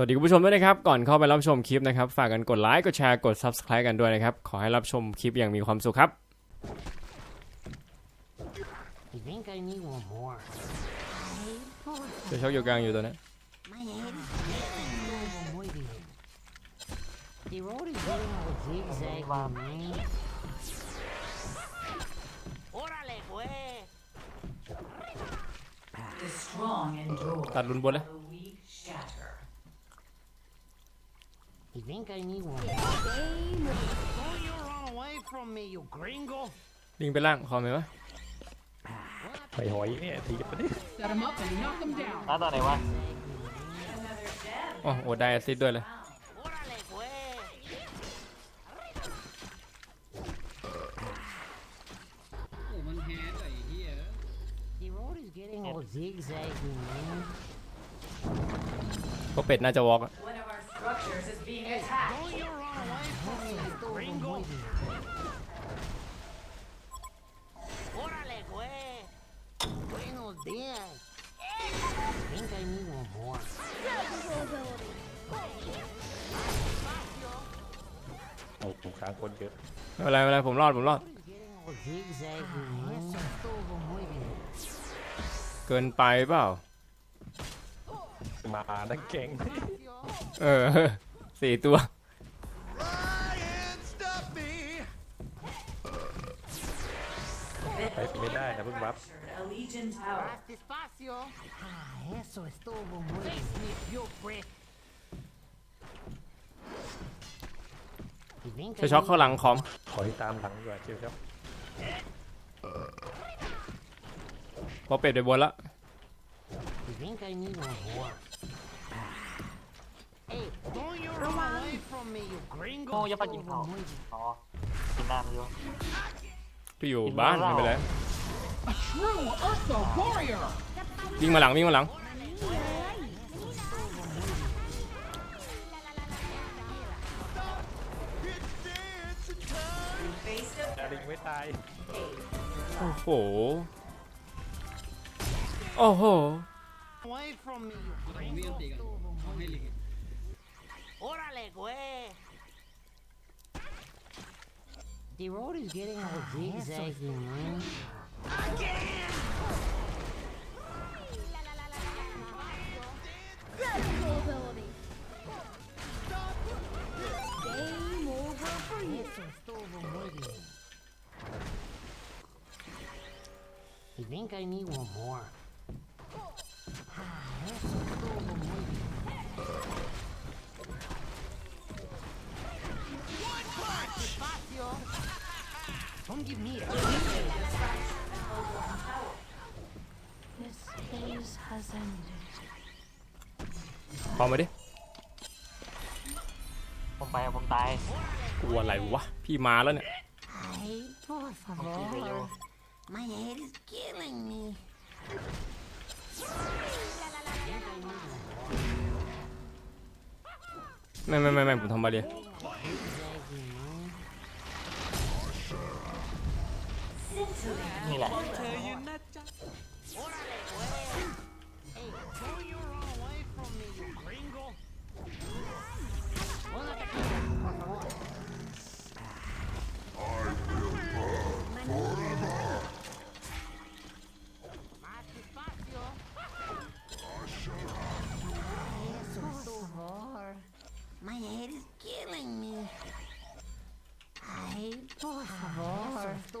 สวัสดีคุณผู้ชมด้วยนะครับ ก่อนเข้าไปรับชมคลิปนะครับ ฝากกันกดไลค์ กดแชร์ กด Subscribe กันด้วยนะครับ ขอให้รับชมคลิปอย่างมีความสุขครับ You think I need one more? จะชกอยู่กลางอยู่ตัวนี้ My head is getting muy bien. The road is getting all zigzag, man. ¡Órale, güey! The strong endure, ตัดรุนบนเลย the weak shatter. You think I need one more? Don't you run away from me, you gringo! ลิงไปล่างคอมไหมวะไปหอยเนี่ยทีกันดิ Set him up and knock him down. น้าตอนไหนวะโอ้โหได้แอสซิดด้วยเลย ¡Órale, güey! โอ้มันแฮดไอ้เหี้ย The road is getting all zigzaggy, man. เพราะเป็ดน่าจะวอล์กอะ One of our structures is being attacked. Don't you run away from me, you gringo! ¡Órale, güey! Buenos días. Think I need one more. โอ้โหค้างคนเยอะ ไม่เป็นไรไม่เป็นไรผมรอดผมรอด Getting all zigzaggy, man. Eso estuvo muy bien. เกินไปเปล่ามาทั้งเก่ง เออสี่ตัว ไปไม่ได้นะเพิ่งวับ A legion tower. Más despacio. Ah, eso estuvo muy bien. You prick. You think I จะช็อกเข้าหลังคอมถอยตามหลังดีกว่าเชียวครับเพราะเป็ดไปบนละ You think I need one more? Hey, don't you run away from me, you gringo. โอ้ยงไปกินข้าวอ๋อกินน้ำอยู่พี่อยู่บ้านไม่เป็นไร A true Ursa warrior. วิ่งมาหลังวิ่งมาหลังดาริงไม่ตาย โอ้โห โอ้โห Away from me, you ผมมีอัน gringo. ตีกันเอาให้ลิง Órale, güey. The road is getting all ah, zigzaggy, man. Game over for you. Eso estuvo muy bien. You think I need one more? พอมาดิผมไปผมตายกลัวอะไรวะ พี่มาแล้วเนี่ย Ay, por favor. My head is killing me. ไม่ไม่ไม่ไม่ผมทำมาเรีย Zigzaggy, man. นี่แหละ Hey,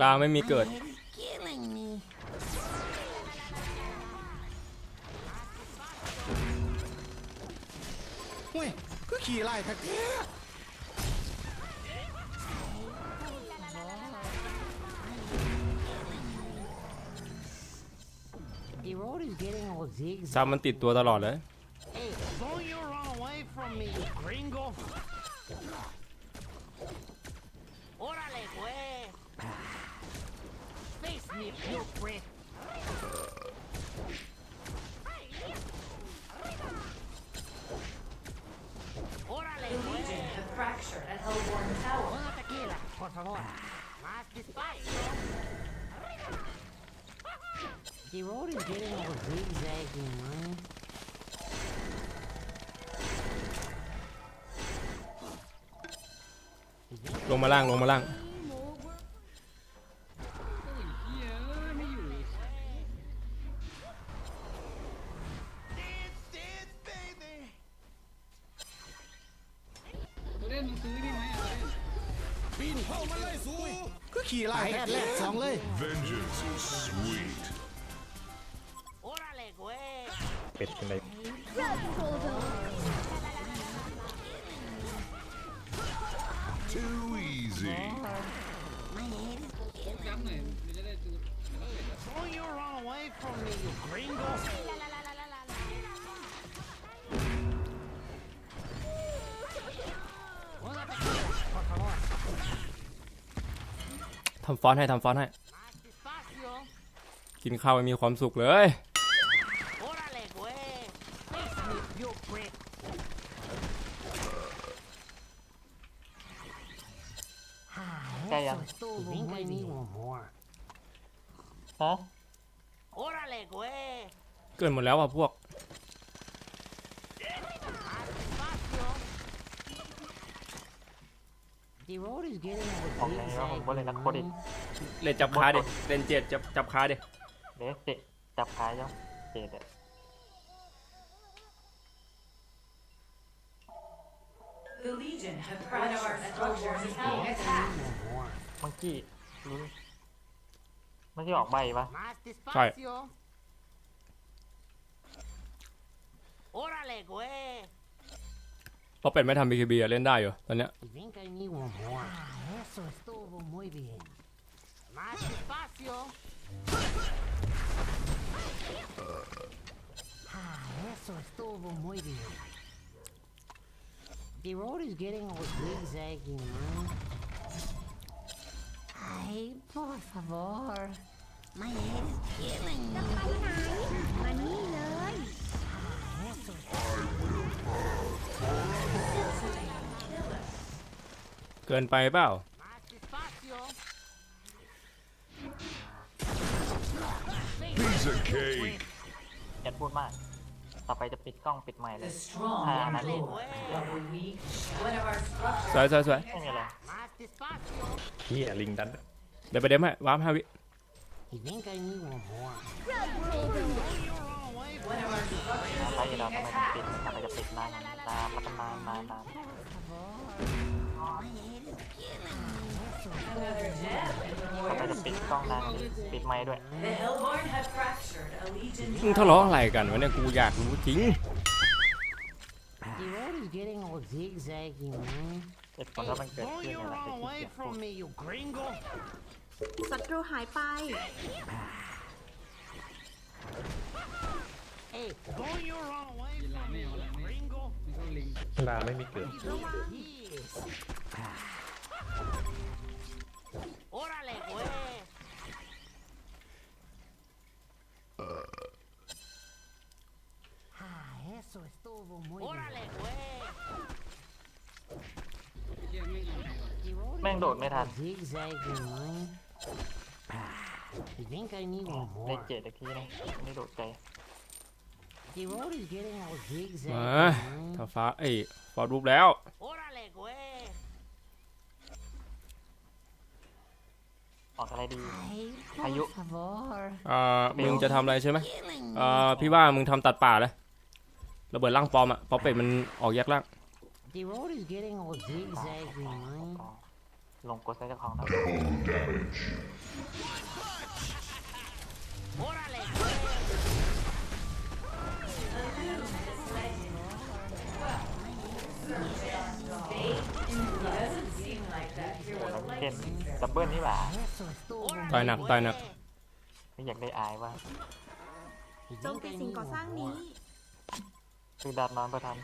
ลาไม่มีเกิด My head is killing me. เฮ้ยก็ขี่ไล่ทักที The road is getting all zigzag. ซ้ำมันติดตัวตลอดเลย The Legion have fractured at Hellborn Tower. Por favor, más disparos. The road is getting all zigzaggy, man. Lông mà lang, lông mà lang. ล่นมึงซื้อนี่ไหมอะตัวเล่นปีนเข้ามาเลยสูคือขี่ไล่แท้แรกสองเลย Vengeance is sweet. Órale, güey. เป็ดเป็นไร Too easy. โคตรย้ำหน่อยมันจะได้ดูมันต้องเป็นแบบ Don't you run away from me, you gringo. ำฟอนต์ให้ทำฟอนต์ให้ Más despacio. กินข้าวไม่มีความสุขเลย Órale, güey. Face me, you prick. Kaya yan. Eso estuvo muy bien. more. ฮะ Órale, güey. เกินหมดแล้วอะพวก Más despacio. The road is getting a บอกเลยว่าผมบ่เลยนักโคดิเล่นจับขาดิเล่นเจ็ดจับจับขาดิเด็กเจ็จับขายจ้ะเจ็ดอะ The Legion have fractured and structures is being attacked. เมื่อกี้รู้เมื่อกี้ออกใบปะ Más despacio. Órale, güey. เพราะเป็ดไม่ทำ BKB อะเล่นได้อยู่ตอนเนี้ย Y venga y me one more. Ah, eso estuvo muy bien. Más despacio. Ah, eso estuvo muy bien. The road is getting all zigzaggy, man. Ay, por favor. My head is killing me. มานี่เลย Ah, eso เกินไปเปล่า Más despacio. Piece of cake. อย่าพูดมาก ต่อไปจะปิดกล้องปิดไมค์เล The ย strong Ah, are nani. lower, but the weak. One of our structures สวยสวยสวยไม่มีอะไร Más despacio. เฮียลิงดันเดี๋ยวไปเดมให้วาร์ปห้าวิ Y venga y me one more. one of our structures ไป is เรา being ทำไมถึงปิด attacked. ทำไมจะปิดนานนานแล้วก็นานนานนาน Another gem in the ทำไม warrior's จะปิดกล้องนานปิดไมค์ด้วย The Hellborn have fractured a Legion มึงทะเลาะอะไรกันวะเนี่ยกูอยากรู้จริง The road is getting all zigzaggy, man. เหตุผลถ้ามันเกิดขึ้นเนี่ยเราจะขี้เกียจพูด me, you gringo. ศัตรูหายไป Hey, don't you run away ยีราฟไม่เอาอะไรไม่ไม่เข้าลิงลาไม่มีเกิด Yes. Órale, güey. Ah, eso estuvo muy Órale, güey. เหี้ยไม่เอาไหนวะ The road is แม่งโดดไม่ทัน zigzaggy, man. I think I need one เล่น more. เจ็ดตะกี้นะไม่โดดใจ The road is getting all มา zigzaggy, man. ถ้าฟ้าเอ้ยฟอร์ดรูปแล้ว Órale, ออกอะไรดี Ay, Ayu. por favor. อ่ามึงจะทำอะไรใช่ไหม Killing อ่าพี่ว่ามึงทำตัดป่าเลยระเบิดร่างปลอมอะเพราะเป็ดมันออกแยกร่าง The road is getting all zigzaggy, man. ก็ลงกดใส่เจ้าของนะ Home damage. Órale, เช่น likes ดับเบิลนี่หว่า Eso estuvo muy ต่อยหนักต่อยหนักไม่อยากได้อายว่า Y โจมตี venga y สิ่ง me ก่อสร้าง one นี้ more. คือดันนอนประทัน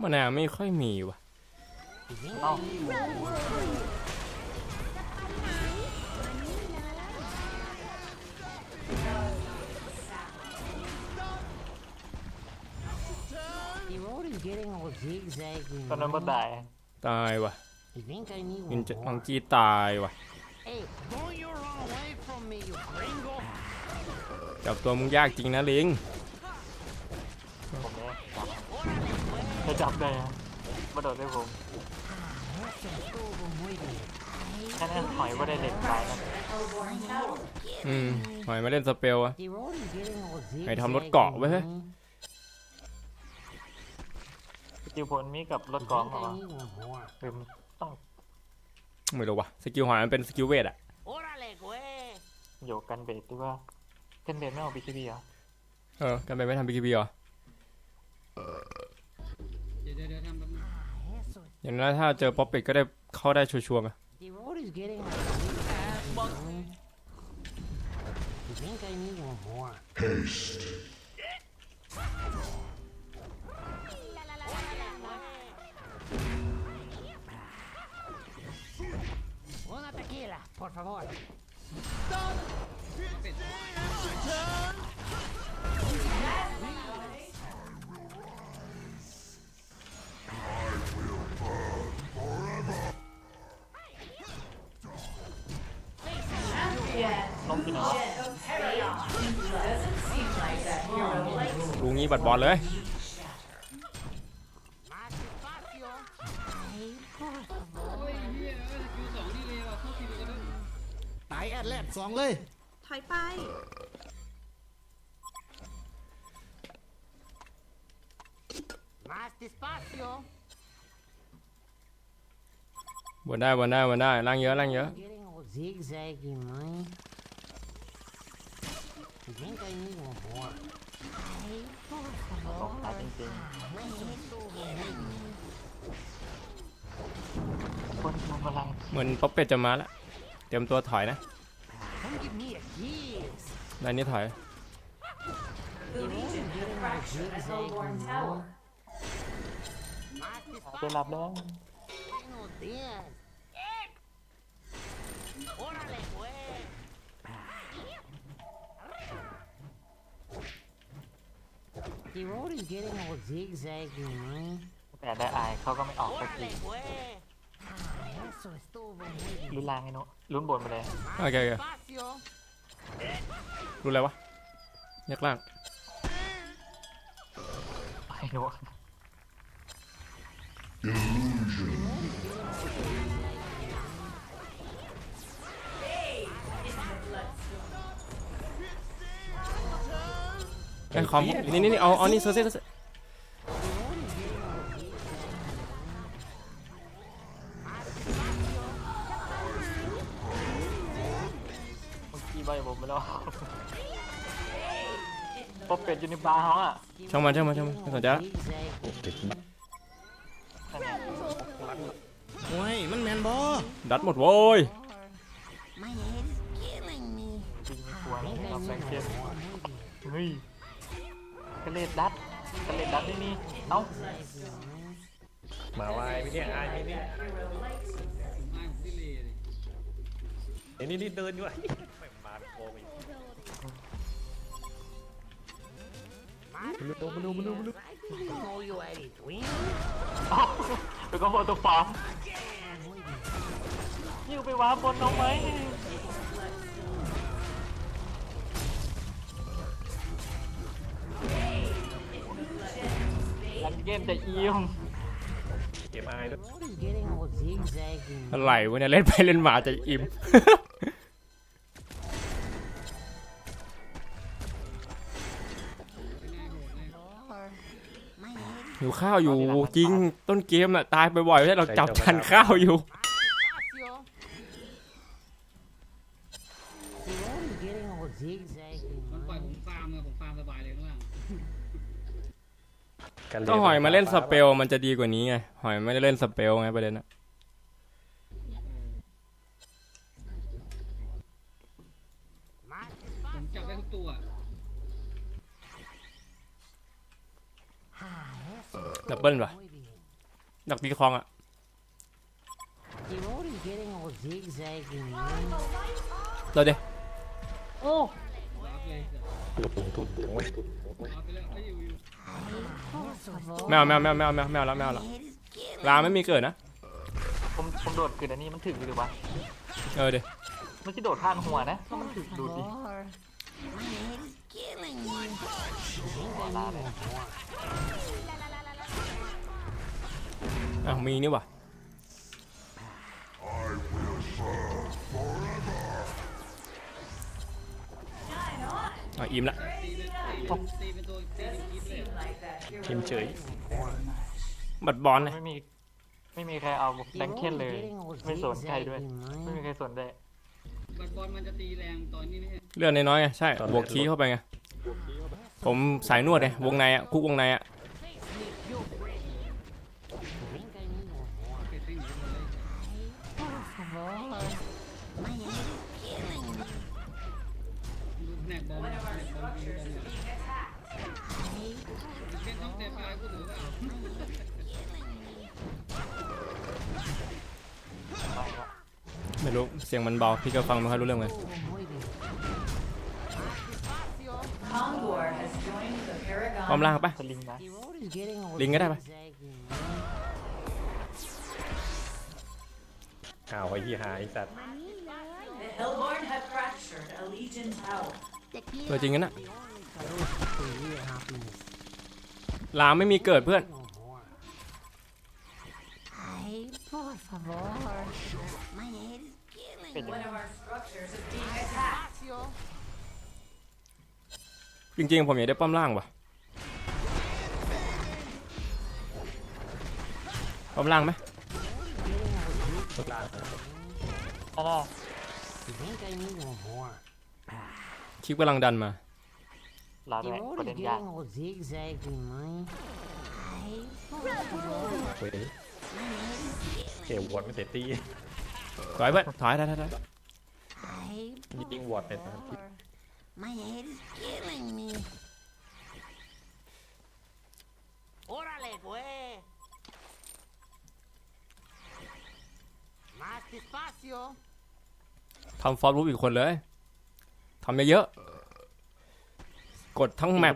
มันน่าไม่ค่อยมีว่ะ Y venga เอ้า y me one more. The road is getting all zigzaggy, ตอนนั้นบ่ man. ตายตายว่ะ Y venga y me นิน one จะมัง more. จีตายว่ะ Hey, don't you run away from me, you gringo. จับตัวมึงยากจริงนะลิงผมเนี่ยจับจะจับได้ฮะมาโดดด้วยผม Ah, แค่นั้นหอยว่าได้เล็กไปนะ Hellborn Tower. อืมหอยมาเล่นสเปลอะ The road is getting all zigzag. ไอ้ทำรถเกาะไว้เฮ้ยสกิลพลมีกับรถกองเหรอ I วะ need one more. หรือต้อง ไม่รู้ว่ะสกิลหอยมันเป็นสกิลเวทอะ Órale, güey. โยกกันเบสดีว่ากันเบสไม่เอาบีคีบีเหรอเออกันไปไม่ทำบีคีบีเหรอเดี๋ยวเดี๋ยวเดี๋ยวทำแป๊บนึง Eso. อย่างนั้นถ้าเจอป๊อปเป็ดก็ได้เข้าได้ชัวร์ๆอะ The road is getting all zigzag. I think I need one more. Por favor. ล้มที่ไหนวะ Doesn't seem like that hero likes ลุงงี้บัดบอลเลยายแอดแลดสองเลย ถอยไป Más despacio. บนได้บนได้บนได้ล่างเยอะล่างเยอะ Getting all zigzaggy, man. I think I need one more. Ay, por ลงตาย favor. จริง Eso, güey. ๆคนมันกำลังเหมือนป๊อปเป็ดจะมาแล้ว เตรียมตัวถอยนะ Come give me a kiss. ด้านนี้ถอย The Legion have fractured the Hellborn Tower. Más ได้ despacio. รับแล้ว Buenos días. Órale, güey. The road is getting all zigzaggy, man. แต่ได้อายเขาก็ไม่ออกสักที Órale, güey. Ah, eso estuvo muy ลุ้นล่างไอ้นุลุ้นบนไปเลยโอเคโอเค despacio. รู้แล้ววะยักล่างไอ้นุไอ้คอมนี่นี่นี่เอาเอานี่เซอร์เซ่เซอร์ บเป็ดอยู่ในบาร์เขาอะช่างมันช่างมันช่างมันไม่สนใจละ Zigzag. นั่นไงโอ้ยมันแมนบอดัดหมดโว้ย My head is killing me. จริงไม่กลัวเลย Think I ครับ need แบงเก one ต more, maybe. เฮ้ยกระเลดดัดกระเลดดัดนี่นี่เอ้ามาวายไม่เนี่ยอายไม่เนี่ยผมอายผมดิเลยเลยไอ้ นี่นี่เดินอยู่ไอ้ไม่มาโกงอีก I didn't know you had it, twin. เอ้าแล้วก็โฟตัวฟาร์มยิวไปวาร์ปบนน้องไหมลันเกมจะเอี่ยมเกมอายด้วย Road is getting all zigzaggy. อะไรวะเนี่ยเล่นไปเล่นมาจะอิ่ม หิวข้าวอยู่จริงต้นเกมอะตายไปบ่อยไม่ใช่เราจับทันข้าวอยู่ despacio. The road is getting all zigzaggy, มันปล่อย man. ผมฟาร์มอะผมฟาร์มสบายเลยข้างล่างกันเลก็หอยมาเล่นสเปลมันจะดีกว่านี้ไงหอยไม่ได้เล่นสเปลไงประเด็นอะ Más ผมจับได้ทุกตัว ดับเบิลป่ะ muy bien. ดักตีคลองอะ The road is getting all zigzaggy, man. เราเดี๋ยวโอ้วาร์ปเลยเดี๋ยวลงทุนถึงไว้วาร์ปไปแล้วเอ้ยอยู่อยู่ Por favor. แมวแมวแมวแมวแมวแมวแล้วแมวแล้ว My head is killing ลาไม่มีเกิดนะผมผมโดดขึ้นอันนี้มันถึงหรือวะเออเดี๋ยวมันจะโดดผ่านหัวนะแล้วมันถึงดูดิ อะมีนี่ว่ะอะอิ่มละอิ่มเฉยบัดบอลเลยไม่มีไม่มีใครเอาแบงเคนเลย ไม่สนใครด้วย ไม่มีใครสนได้บัดบอลมันจะตีแรงตอนนี้ไม่เรื่องน้อยๆไงใช่บวกคีเข้าไปไงผมสายนวดไงวงในอะคุกวงในอะ ไม่รู้เสียงมันเบาพี่ก็ฟังไม่ค่อยรู้เรื่องเลย Muy bien. Kongor has joined the Paragon. ความล่างปะสลิงนะ The road is getting all Linger där, va? zigzaggy, ข่าวไอ้ยี่หาไอ้สัตว์ The Hellborn have fractured a Legion tower. ตัวจริงกันนะ The only solution to real happiness. ลามไม่มีเกิดเพื่อน เป็น me. ยังไง One of our structures is being attacked. จริงๆ ผมอยากได้ป้อมล่างว่ะป้อมล่างไหมทุกล่างถ้าได้ You think I need one more? คลิปกำลังดันมาลา The ด้วย road ประ is เด็นยาก getting all zigzaggy, man. Ay, por favor. เว้ยเกวอดไม่เสร็จตี ถอยเพื่อนถอยถอยถอยถอย Ay, ยิงวอดในตอนที่ My head is killing me. ¡Órale, güey! Más despacio. ทำฟอร์มรูปอีกคนเลยทำเยอะๆกดทั้งแมป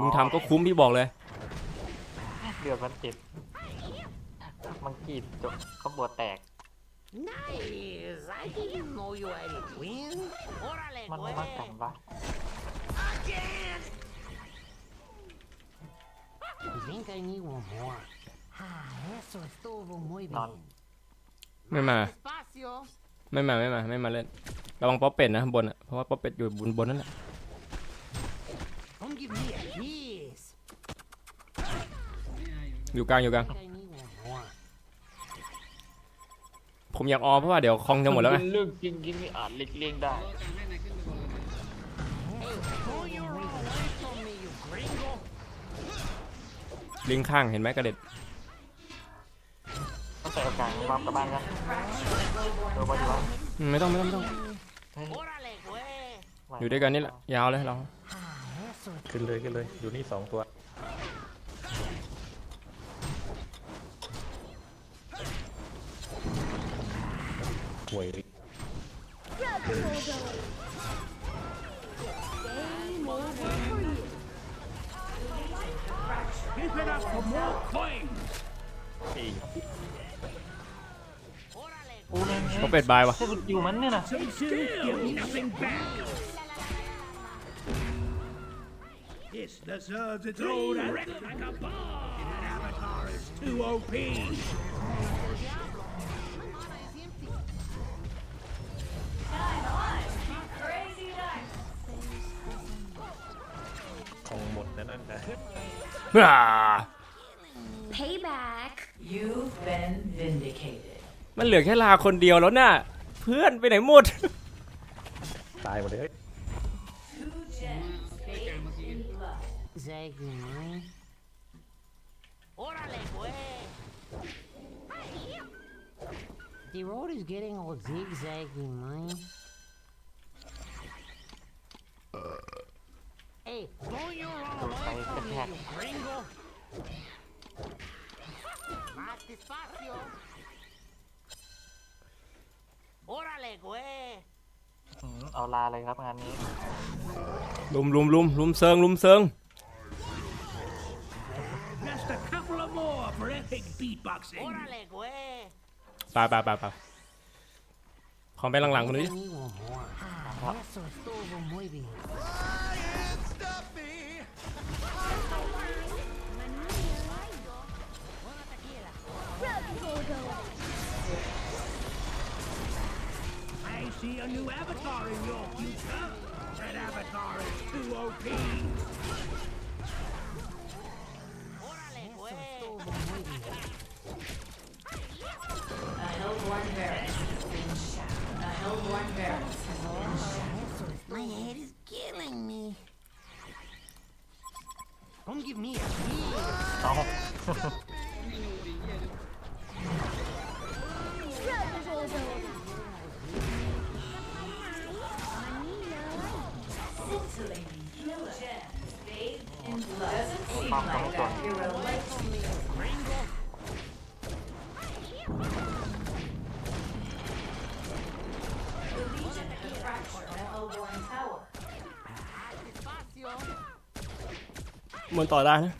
มึงทำก็คุ้มพี่บอกเลย เดือดมันติด มังกรีดจบเขาบวดแตก Nice. I didn't know you had a twin. ¡Órale, มัน güey! มากันปะ You think I need one more? Ah, eso estuvo muy No. bien. ไม่มา Despacio. ไม่มาไม่มาไม่มาเล่นระวังป๊อปเป็ดนะบนอะเพราะว่าป๊อปเป็ดอยู่บนบนนั่นแหละ Don't give me a kiss. ไม่อายอยู่อยู่กลางอยู่กลาง I need one more. ผมอยากออมเพราะว่าเดี๋ยวคลองจะหมดแล้วไงเรื่องจริงจริงนี่อาจหลีกเลี่ยงได้ก็การให้นายขึ้นไปบนเลย Hey, throw your away from me, you gringo. ลิงข้างเห็นไหมกระเด็ดต้องใส่โอกาสมากลับบ้านกันเดี๋ยวไปดีกว่าอืมไม่ต้องไม่ต้องไม่ต้องเฮ้ย Órale, güey. ไหอยู่ด้วยกันนี่แหละยาวเลยเรา Ah, eso ขึ้นเลยขึ้นเลยอยู่นี่สองตัว หวย Keep it up for more coin. อีกกูเนี่ยป๊อปเป็ดบายว่ะสกิลมันเนี่ยนะ ของหมดนั่นนะอ่า Payback. You've been vindicated. มันเหลือแค่ลาคนเดียวแล้วน่ะ เพื่อนไปไหนหมด ตายหมดเลยเฮ้ย Two gems bathed in blood. zigzaggy, man. Órale, güey. The road is getting all zigzaggy, man. Hey, throw your all away from me, you gringo. Más despacio. Órale, güey. อืมเอาลาเลยครับงานนี้ลุมลุมลุมลุมเซิงลุมเซิง Just a couple of more for epic beatboxing. Órale, güey. ไปไปไปไปขอไปหลังๆคนนี้ I need one more. Ah, eso estuvo muy bien. I see a new avatar in your future. That avatar is too OP. A Hellborn Varus has been shot. A Hellborn Varus has been shot. My head is killing me. Don't give me a oh. heal. เมันต่อได้นะ